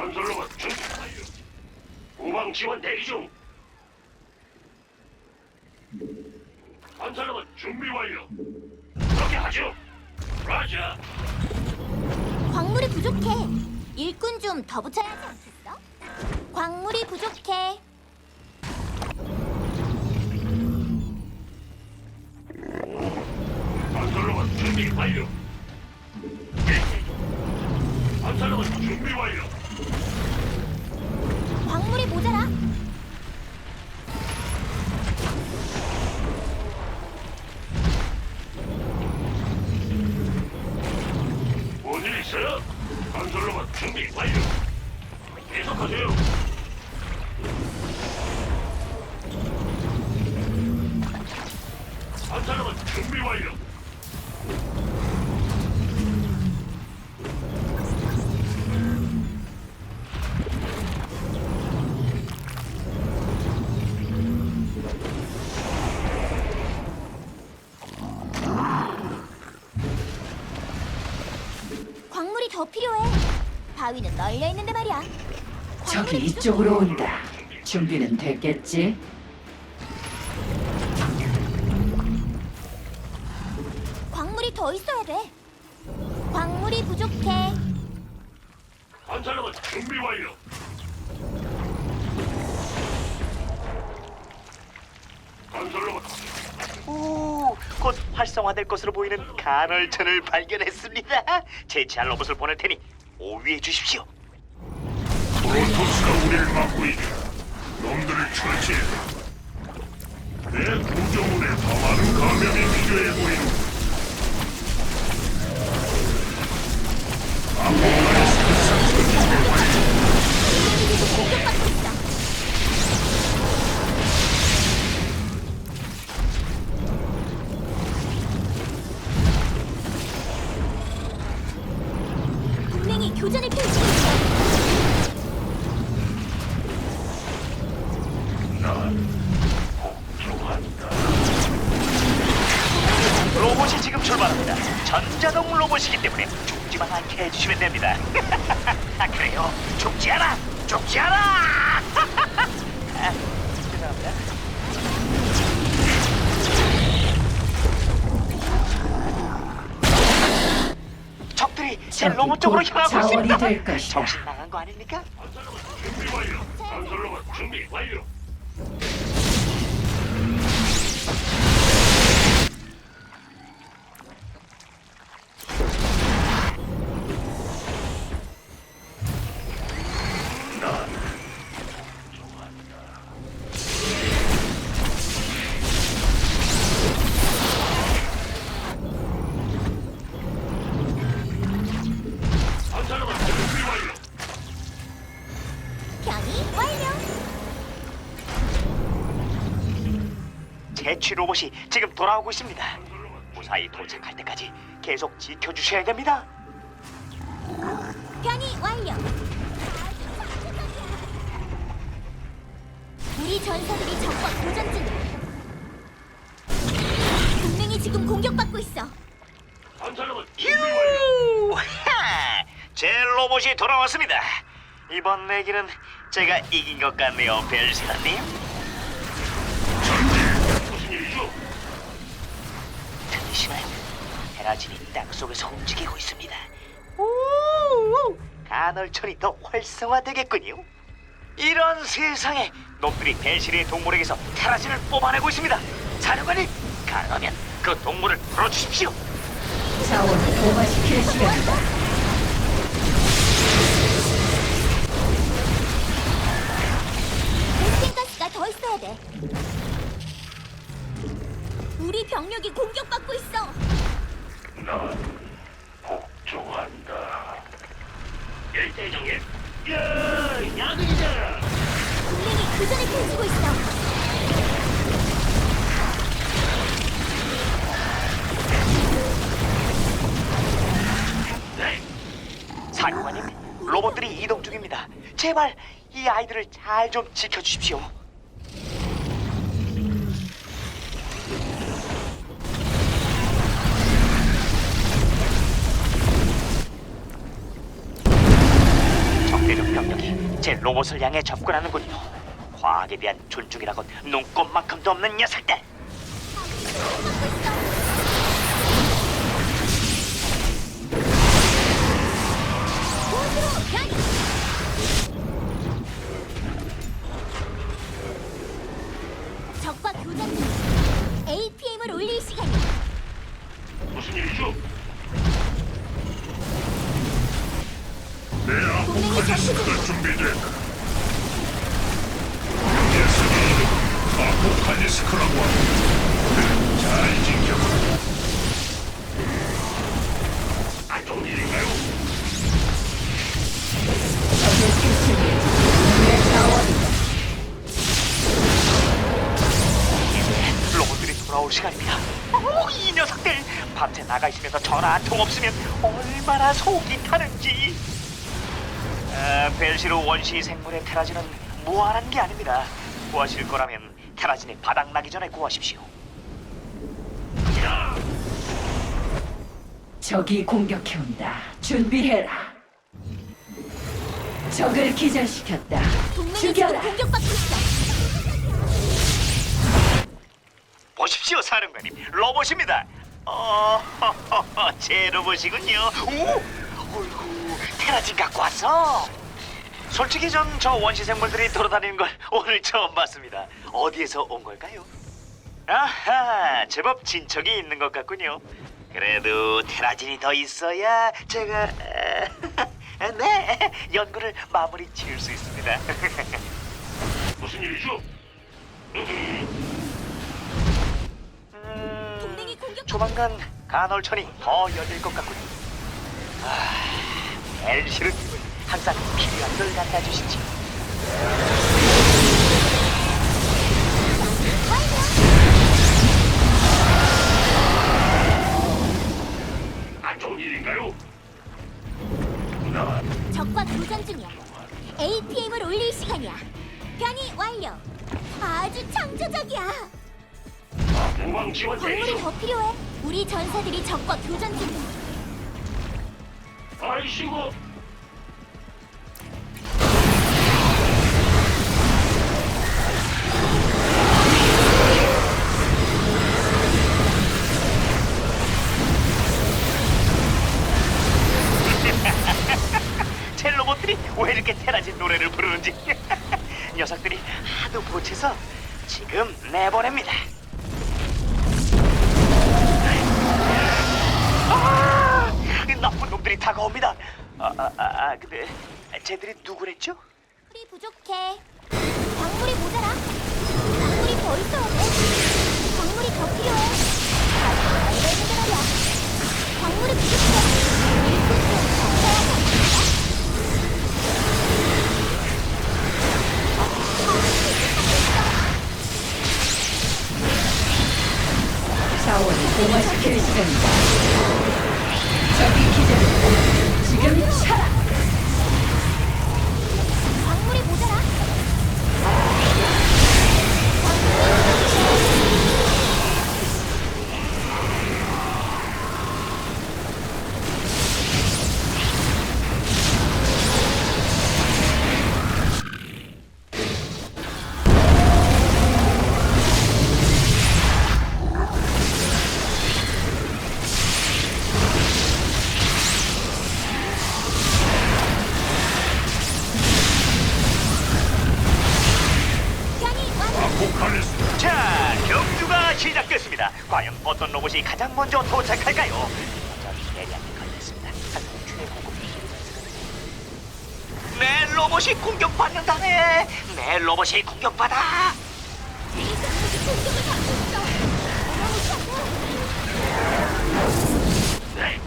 건설로봇 준비 완료. 후방 지원 대기 중. 건설로봇 준비 완료. 그렇게 하죠. 라자. 광물이 부족해. 일꾼 좀 더 붙여야 하지 않겠어? 광물이 부족해. 건설로봇 준비 완료. 예. 건설로봇 있어요? 건설로봇 준비 완료. 바위는 널려 있는데 말이야. 저기 이쪽으로 온다. 준비는 됐겠지? 광물이 더 있어야 돼. 광물이 부족해. 건설로봇 준비 완료. 오, 곧 활성화될 것으로 보이는 간헐천을 발견했습니다. 제치할 로봇을 보낼 테니 오위해 주십시오. 프로토스가 우리를 막고 있다. 놈들을 처치해. 내 구조물에 더 많은 감염이 필요해 보이는. 공격 제 로봇 쪽으로 곧 향하고 자원이 있습니다. 될 것이다. 정신 나간 거 아닙니까? 준비 완료. 건설로봇 준비 완료. 제취 로봇이 지금 돌아오고 있습니다. 무사히 도착할 때까지 계속 지켜주셔야 됩니다. 변이 완료. 우리 전사들이 적과 교전 중이야. 분명히 지금 공격받고 있어. 건설로봇 준비 완료. 휴! 하! 제 로봇이 돌아왔습니다. 이번 내기는 제가 이긴 것 같네요, 벨시라님. 헤라진이 땅 속에서 움직이고 있습니다. 오! 간헐천이 더 활성화되겠군요. 이런 세상에 놈들이 벨시리의 동물에게서 테라진을 뽑아내고 있습니다. 사령관님, 가능하면 그 동물을 풀어주십시오. 자원을 도마시킬 시간이다. 베스킨 가스가 더 있어야 돼. 우리 병력이 공격받고 있어. 난 복종한다. 일대장님. 야, 야근이다. 동맹이 교전을 펼치고 있어. 사령관님, 로봇들이 이동 중입니다. 제발 이 아이들을 잘 좀 지켜주십시오. 적대적 병력이 제 로봇을 향해 접근하는군요. 과학에 대한 존중이라곤 눈꼽만큼도 없는 녀석들. 적과 교전 중. APM을 올릴 시간이야. 무슨 일이죠? 아포칼리스크가 준비됐다. 이름 아포칼리스크라고. 그래, 잘. 이제 로봇들이 돌아올 시간입니다. 오, 이 녀석들 밤새 나가 있으면서 전화 한 통 없으면 얼마나 속이 타는지. 아, 벨시로 원시 생물의 테라진은 무한한 게 아닙니다. 구하실 거라면 테라진이 바닥나기 전에 구하십시오. 적이 공격해온다. 준비해라. 적을 기절시켰다. 동맹이 지금 죽여라. 공격받고 있어. 보십시오, 사령관님. 로봇입니다. 어, 제 로봇이군요. 오, 어이구, 테라진 갖고 왔어. 솔직히 전 저 원시 생물들이 돌아다니는 걸 오늘 처음 봤습니다. 어디에서 온 걸까요? 아하, 제법 진척이 있는 것 같군요. 그래도 테라진이 더 있어야 제가 네 연구를 마무리 지을 수 있습니다. 무슨 일이죠? 음, 동맹이 공격. 조만간 간헐천이 더 열릴 것 같군요. 아, 엘시르님은 항상 필요한 걸 갖다 주시지. 안 좋은 일인가요? 난 적과 교전 중이야. APM을 올릴 시간이야. 변이 완료. 아주 창조적이야. 무방 지원 광물이 대기 더 필요해. 우리 전사들이 적과 교전 중이야. 아이씨고 이렇게 테라진 노래를 부르는지 녀석들이 하도 보채서 지금 내보냅니다. 아, 이 나쁜 놈들이 다가옵니다. 아, 아, 아, 아, 근데 쟤들이 누구랬죠? 광물이 부족해. 광물이 모자라. 광물이 더 있어야 돼. 광물이 더 필요해. 광물이 부족해. 자원을 동화시킬 시간이다. 적이 기절했다. 지금 차라. 어디 가장 먼저 도착할까요? 내 로봇이 공격받는다 내 로봇이 공격받아. 네.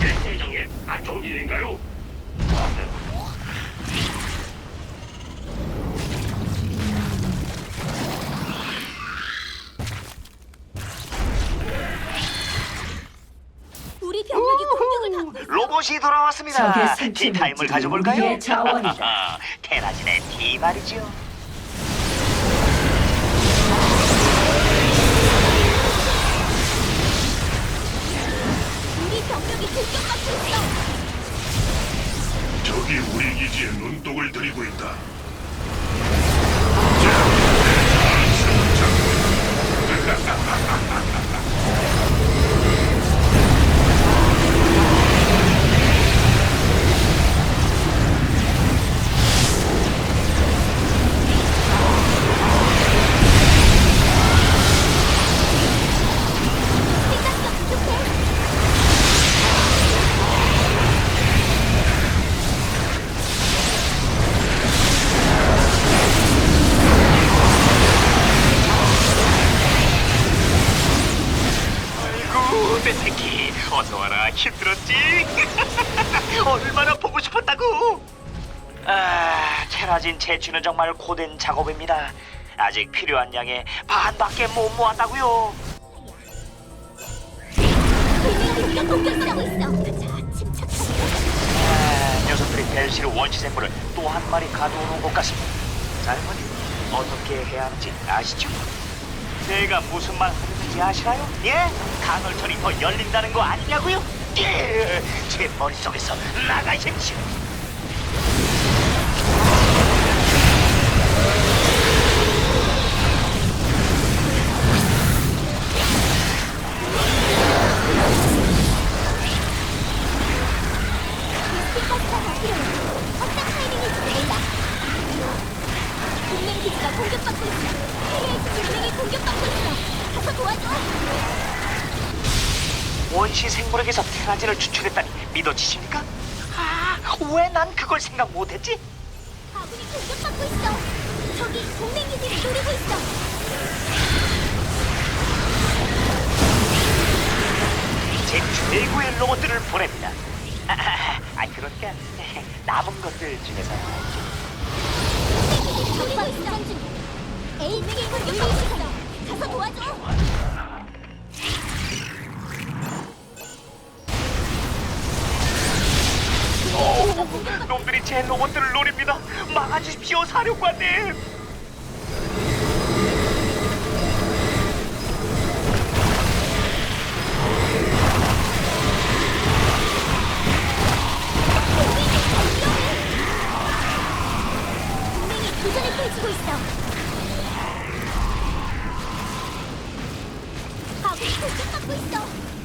네, 정님. 아, 정리인가요? 로봇이 돌아왔습니다. 적의 티타임을 가져볼까요? 우리의 자원이다. 테라진의 티 말이죠. 우리 병력이 공격받고 있어. 적이 우리 기지에 눈독을 들이고 있다. 내 새끼 어서 와라 힘들었지? 얼마나 보고 싶었다고? 아 테라진 채취는 정말 고된 작업입니다. 아직 필요한 양의 반밖에 못 모았다고요. 아, 녀석들이 벨시르 원시 생물을 또 한 마리 가져오는 것 같습니다. 잘머니 어떻게 해야 하는지 아시죠? 제가 무슨 말 하는지 아시나요? 예? 간헐천이 더 열린다는 거 아니냐고요? 예! 제 머릿속에서 나가십시오. 생각 못했지? 아군이 공격받고 있어. 저기 동맹 기지를 노리고 있어. 제 최고의 로봇들을 보냅니다. 아, 아, 아 그러니까 남은 것들 중에서 동맹 기지를 노리고 있어. 중. 에이스가 공격받고 있어. 가서 도와줘. 놈들이 제 로봇들을 노립니다. 막아주십시오, 사령관님. 있어. 공격받고 있어.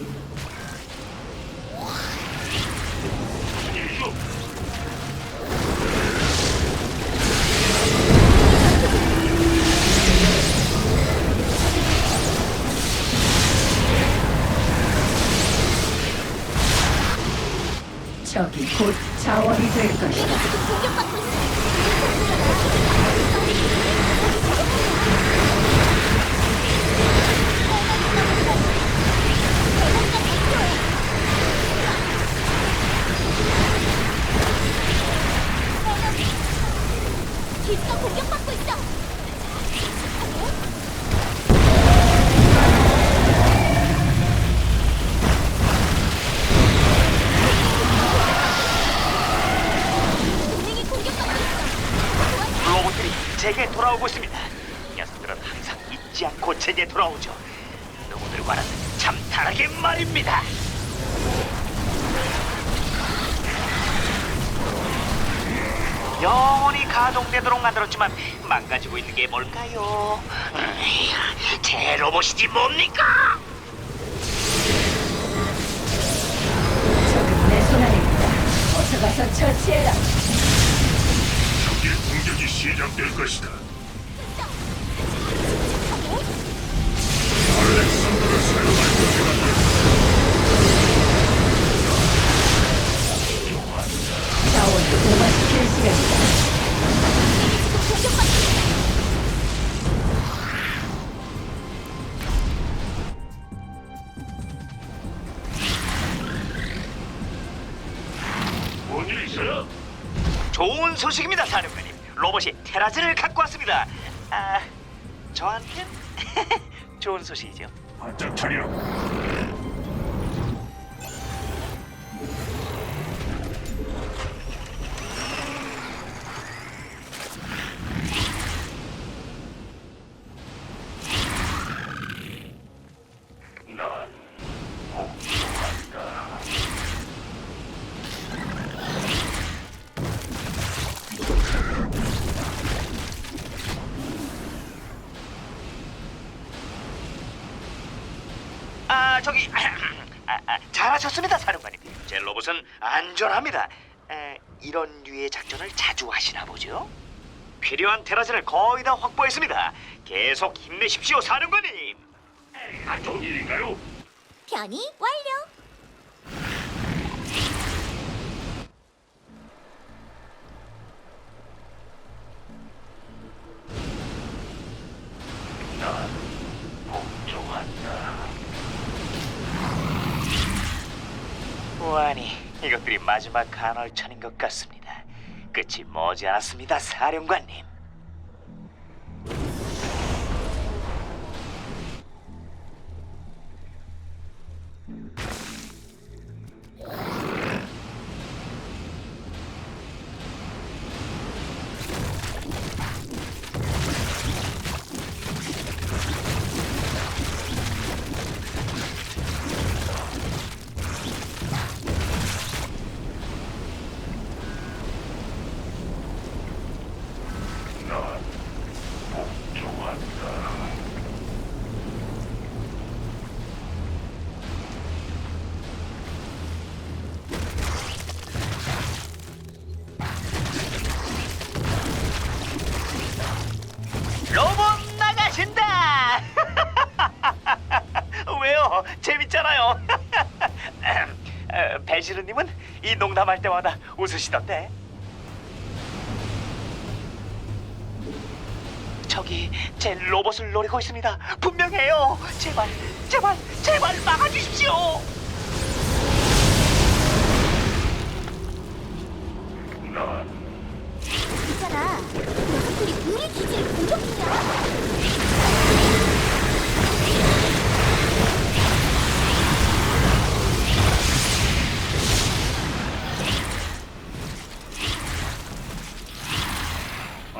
기지가 공격받고 있어. 제게 돌아오고 있습니다. 녀석들은 항상 잊지 않고 제게 돌아오죠. 누구들과는 참 다르게 말입니다. 영원히 가동되도록 만들었지만 망가지고 있는 게 뭘까요? 음, 제 로봇이지 뭡니까? 내손 안에 있다. 어서 가서 처치해라. 적의 공격이 시작될 것이다. 좋은 소식이죠. 바짝 차려. 안전합니다. 에, 이런 류의 작전을 자주 하시나 보죠? 필요한 테라즈를 거의 다 확보했습니다. 계속 힘내십시오, 사령관님. 안 좋은 일인가요? 변이 완료. 마지막 간헐천인 것 같습니다. 끝이 머지않았습니다, 사령관님. 재밌잖아요. 어, 배시르님은 이 농담할 때마다 웃으시던데. 저기 제 로봇을 노리고 있습니다. 분명해요. 제발, 제발, 제발 막아주십시오. 난 있잖아. 녀석들이 우리 기지를 공격 중이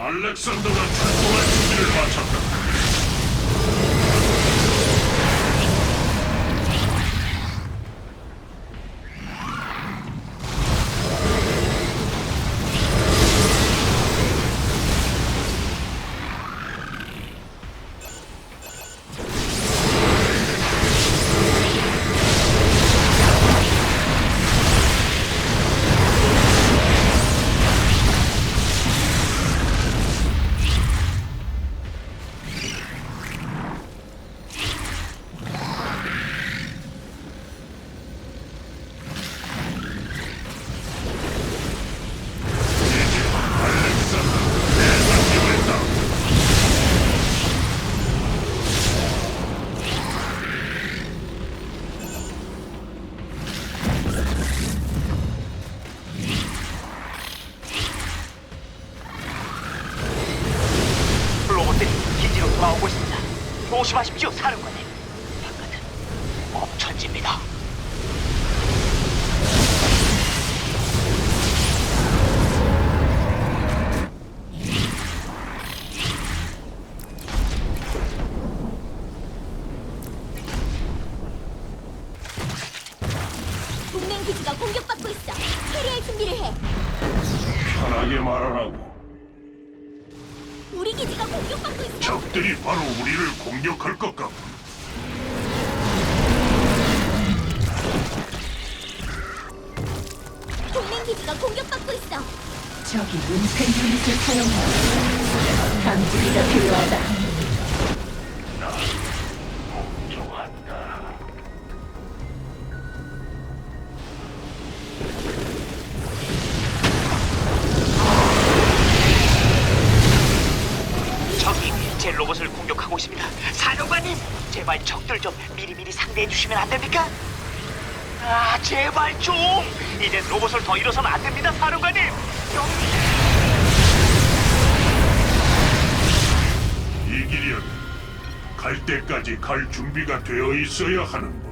알렉산더가 출동할 준비를 마쳤다. 조심하십시오, 사령관님. 바깥은 엄천지입니다. 동맹 기지가 공격받고 있어. 캐리할 준비를 해. 편하게 말하라고. 우리 기지가 공격받고 있어. 적들이 바로 우리를 공격할 것 같고. 동맹 기지가 공격받고 있어. 저기 은폐 유닛을 사용하고 감지기가 필요하다. 제 로봇을 공격하고 있습니다. 사령관님, 제발 적들 좀 미리미리 상대해 주시면 안 됩니까? 아, 제발 좀! 이제 로봇을 더 잃어서는 안 됩니다, 사령관님! 이 길이여 갈 때까지 갈 준비가 되어 있어야 하는 것.